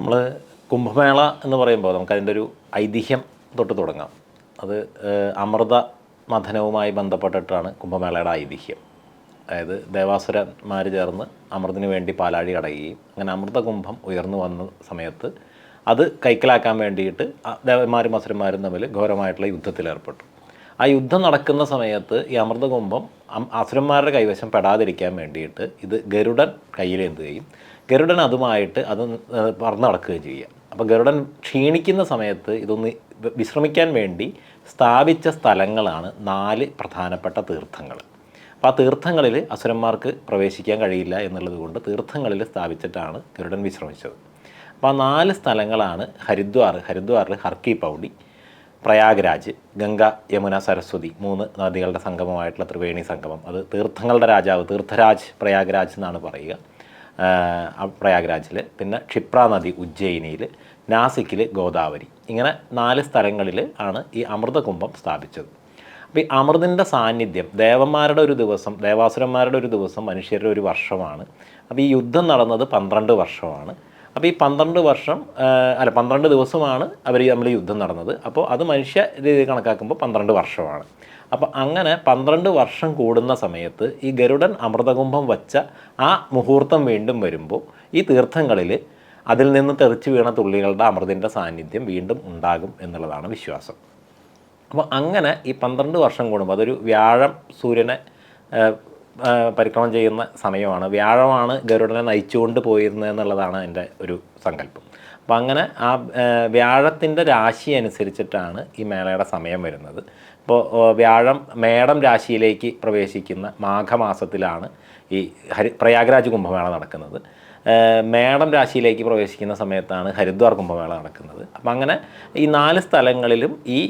നമ്മൾ കുംഭമേള എന്ന് പറയുമ്പോൾ നമുക്ക് അതിന്റെ ഒരു ഐതിഹ്യം തൊട്ട് തുടങ്ങാം. അത് അമൃത മഥനവുമായി ബന്ധപ്പെട്ടിട്ടാണ് കുംഭമേളയുടെ ഐതിഹ്യം. അതായത് ദേവാസുരന്മാർ ചേർന്ന് അമൃതിന് വേണ്ടി പാലാഴി കടയുകയും അങ്ങനെ അമൃതകുംഭം ഉയർന്നു വന്ന സമയത്ത് അത് കൈക്കലാക്കാൻ വേണ്ടിയിട്ട് ദേവന്മാരും അസുരന്മാരും തമ്മിൽ ഘോരമായിട്ടുള്ള യുദ്ധത്തിലേർപ്പെട്ടു ആ യുദ്ധം നടക്കുന്ന സമയത്ത് ഈ അമൃതകുംഭം അസുരന്മാരുടെ കൈവശം പെടാതിരിക്കാൻ വേണ്ടിയിട്ട് ഇത് ഗരുഡൻ കയ്യിലേന്തുകയും ഗരുഡൻ അതുമായിട്ട് അത് പറന്ന് നടക്കുകയും ചെയ്യുക. അപ്പോൾ ഗരുഡൻ ക്ഷീണിക്കുന്ന സമയത്ത് ഇതൊന്ന് വിശ്രമിക്കാൻ വേണ്ടി സ്ഥാപിച്ച സ്ഥലങ്ങളാണ് നാല് പ്രധാനപ്പെട്ട തീർത്ഥങ്ങൾ. അപ്പോൾ ആ തീർത്ഥങ്ങളിൽ അസുരന്മാർക്ക് പ്രവേശിക്കാൻ കഴിയില്ല എന്നുള്ളത് കൊണ്ട് തീർത്ഥങ്ങളിൽ സ്ഥാപിച്ചിട്ടാണ് ഗരുഡൻ വിശ്രമിച്ചത്. അപ്പോൾ ആ നാല് സ്ഥലങ്ങളാണ് ഹരിദ്വാർ ഹരിദ്വാറിൽ ഹർക്കി പൗഡി പ്രയാഗ്രാജ് ഗംഗ യമുന സരസ്വതി മൂന്ന് നദികളുടെ സംഗമമായിട്ടുള്ള ത്രിവേണി സംഗമം. അത് തീർത്ഥങ്ങളുടെ രാജാവ് തീർത്ഥരാജ് പ്രയാഗ്രാജ് എന്നാണ് പറയുക. പ്രയാഗ്രാജിൽ പിന്നെ ക്ഷിപ്ര നദി ഉജ്ജയിനിയിൽ നാസിക്കിൽ ഗോദാവരി. ഇങ്ങനെ നാല് സ്ഥലങ്ങളിൽ ആണ് ഈ അമൃതകുംഭം സ്ഥാപിച്ചത്. അപ്പോൾ ഈ അമൃതിന്റെ സാന്നിധ്യം ദേവന്മാരുടെ ഒരു ദിവസം ദേവാസുരന്മാരുടെ ഒരു ദിവസം മനുഷ്യരുടെ ഒരു വർഷമാണ്. അപ്പോൾ ഈ യുദ്ധം നടന്നത് പന്ത്രണ്ട് വർഷമാണ്. അപ്പോൾ ഈ പന്ത്രണ്ട് വർഷം അല്ല പന്ത്രണ്ട് ദിവസമാണ് അവർ തമ്മിൽ യുദ്ധം നടന്നത്. അപ്പോൾ അത് മനുഷ്യ രീതി കണക്കാക്കുമ്പോൾ പന്ത്രണ്ട് വർഷമാണ്. അപ്പോൾ അങ്ങനെ പന്ത്രണ്ട് വർഷം കൂടുന്ന സമയത്ത് ഈ ഗരുഡൻ അമൃതകുംഭം വച്ച ആ മുഹൂർത്തം വീണ്ടും വരുമ്പോൾ ഈ തീർത്ഥങ്ങളിൽ അതിൽ നിന്ന് തെറിച്ച് വീണ തുള്ളികളുടെ അമൃതിന്റെ സാന്നിധ്യം വീണ്ടും ഉണ്ടാകും എന്നുള്ളതാണ് വിശ്വാസം. അപ്പോൾ അങ്ങനെ ഈ പന്ത്രണ്ട് വർഷം കൂടുമ്പോൾ അതൊരു വ്യാഴം സൂര്യനെ പരിക്രമം ചെയ്യുന്ന സമയമാണ്. വ്യാഴമാണ് ഗരുഡനെ നയിച്ചുകൊണ്ട് പോയിരുന്നത് എന്നുള്ളതാണ് എന്റെ ഒരു സങ്കല്പം. അപ്പം അങ്ങനെ ആ വ്യാഴത്തിന്റെ രാശി അനുസരിച്ചിട്ടാണ് ഈ മേളയുടെ സമയം വരുന്നത്. ഇപ്പോൾ വ്യാഴം മേടം രാശിയിലേക്ക് പ്രവേശിക്കുന്ന മാഘമാസത്തിലാണ് ഈ ഹരി പ്രയാഗ്രാജ് കുംഭമേള നടക്കുന്നത്. മേടം രാശിയിലേക്ക് പ്രവേശിക്കുന്ന സമയത്താണ് ഹരിദ്വാർ കുംഭമേള നടക്കുന്നത്. അപ്പം അങ്ങനെ ഈ നാല് സ്ഥലങ്ങളിലും ഈ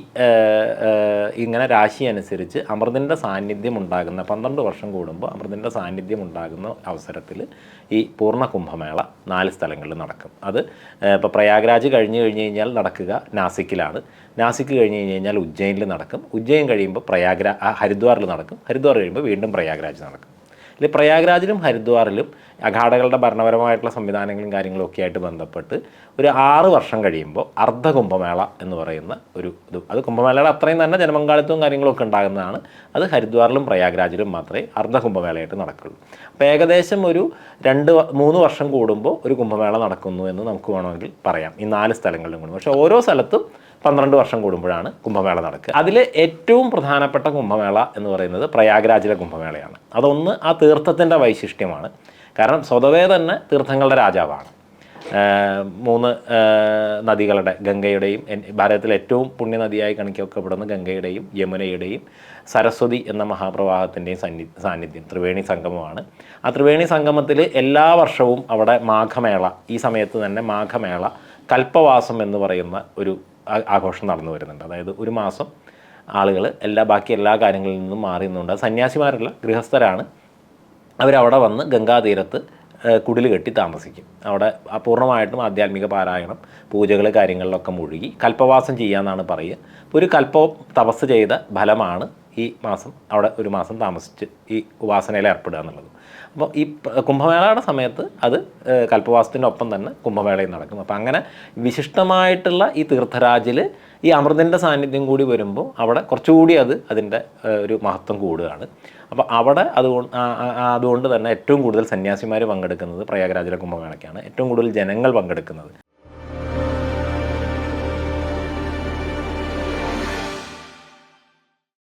ഇങ്ങനെ രാശി അനുസരിച്ച് അമൃതിന്റെ സാന്നിധ്യം ഉണ്ടാകുന്ന പന്ത്രണ്ട് വർഷം കൂടുമ്പോൾ അമൃതിന്റെ സാന്നിധ്യം ഉണ്ടാകുന്ന അവസരത്തിൽ ഈ പൂർണ കുംഭമേള നാല് സ്ഥലങ്ങളിൽ നടക്കും. അത് ഇപ്പോൾ പ്രയാഗ്രാജ് കഴിഞ്ഞ് കഴിഞ്ഞ് കഴിഞ്ഞാൽ നടക്കുക നാസിക്കിലാണ്. നാസിക്ക് കഴിഞ്ഞ് കഴിഞ്ഞ് കഴിഞ്ഞാൽ ഉജ്ജയിനിൽ നടക്കും. ഉജ്ജയിൻ കഴിയുമ്പോൾ പ്രയാഗ്രാ ഹരിദ്വാറിൽ നടക്കും. ഹരിദ്വാർ കഴിയുമ്പോൾ വീണ്ടും പ്രയാഗ്രാജ് നടക്കും. ഇതിൽ പ്രയാഗ്രാജിലും ഹരിദ്വാറിലും അഖാഡകളുടെ ഭരണപരമായിട്ടുള്ള സംവിധാനങ്ങളും കാര്യങ്ങളും ഒക്കെ ആയിട്ട് ബന്ധപ്പെട്ട് ഒരു ആറ് വർഷം കഴിയുമ്പോൾ അർദ്ധ കുംഭമേള എന്ന് പറയുന്ന ഒരു ഇത്. അത് കുംഭമേളയുടെ അത്രയും തന്നെ ജനപങ്കാളിത്തവും കാര്യങ്ങളൊക്കെ ഉണ്ടാകുന്നതാണ്. അത് ഹരിദ്വാറിലും പ്രയാഗ്രാജിലും മാത്രമേ അർദ്ധ കുംഭമേളയായിട്ട് നടക്കുള്ളൂ. അപ്പോൾ ഏകദേശം ഒരു രണ്ട് മൂന്ന് വർഷം കൂടുമ്പോൾ ഒരു കുംഭമേള നടക്കുന്നു എന്ന് നമുക്ക് വേണമെങ്കിൽ പറയാം. ഈ നാല് സ്ഥലങ്ങളിലും കൂടി. പക്ഷേ ഓരോ സ്ഥലത്തും പന്ത്രണ്ട് വർഷം കൂടുമ്പോഴാണ് കുംഭമേള നടക്കുക. അതിൽ ഏറ്റവും പ്രധാനപ്പെട്ട കുംഭമേള എന്ന് പറയുന്നത് പ്രയാഗ്രാജിലെ കുംഭമേളയാണ്. അതൊന്ന് ആ തീർത്ഥത്തിന്റെ വൈശിഷ്ട്യമാണ്. കാരണം സ്വതവേ തന്നെ തീർത്ഥങ്ങളുടെ രാജാവാണ്. മൂന്ന് നദികളുടെ ഗംഗയുടെയും ഭാരതത്തിലെ ഏറ്റവും പുണ്യനദിയായി കണിക്കപ്പെടുന്ന ഗംഗയുടെയും യമുനയുടെയും സരസ്വതി എന്ന മഹാപ്രവാഹത്തിന്റെയും സന്നി സാന്നിധ്യം ത്രിവേണി സംഗമമാണ്. ആ ത്രിവേണി സംഗമത്തിൽ എല്ലാ വർഷവും അവിടെ മാഘമേള ഈ സമയത്ത് തന്നെ മാഘമേള കൽപ്പവാസം എന്ന് പറയുന്ന ഒരു ആഘോഷം നടന്നു വരുന്നുണ്ട്. അതായത് ഒരു മാസം ആളുകൾ എല്ലാ ബാക്കി എല്ലാ കാര്യങ്ങളിൽ നിന്നും മാറി നിന്നുണ്ട്. സന്യാസിമാരല്ല ഗൃഹസ്ഥരാണ്. അവരവിടെ വന്ന് ഗംഗാതീരത്ത് കുടിൽ കെട്ടി താമസിക്കും. അവിടെ പൂർണമായിട്ടും ആധ്യാത്മിക പാരായണം പൂജകൾ കാര്യങ്ങളിലൊക്കെ മുഴുകി കൽപ്പവാസം ചെയ്യാന്നാണ് പറയുക. ഒരു കൽപ്പവും തപസ് ചെയ്ത ഫലമാണ് ഈ മാസം അവിടെ ഒരു മാസം താമസിച്ച് ഈ ഉപാസനയിൽ ഏർപ്പെടുക എന്നുള്ളത്. അപ്പോൾ ഈ കുംഭമേളയുടെ സമയത്ത് അത് കൽപ്പവാസത്തിനൊപ്പം തന്നെ കുംഭമേളയും നടക്കും. അപ്പോൾ അങ്ങനെ വിശിഷ്ടമായിട്ടുള്ള ഈ തീർത്ഥരാജിൽ ഈ അമൃതിന്റെ സാന്നിധ്യം കൂടി വരുമ്പോൾ അവിടെ കുറച്ചുകൂടി അത് അതിന്റെ ഒരു മഹത്വം കൂടുകയാണ്. അപ്പോൾ അവിടെ അതുകൊണ്ട് അതുകൊണ്ട് തന്നെ ഏറ്റവും കൂടുതൽ സന്യാസിമാർ പങ്കെടുക്കുന്നത് പ്രയാഗരാജിലെ കുംഭമേളയ്ക്കാണ്. ഏറ്റവും കൂടുതൽ ജനങ്ങൾ പങ്കെടുക്കുന്നത്.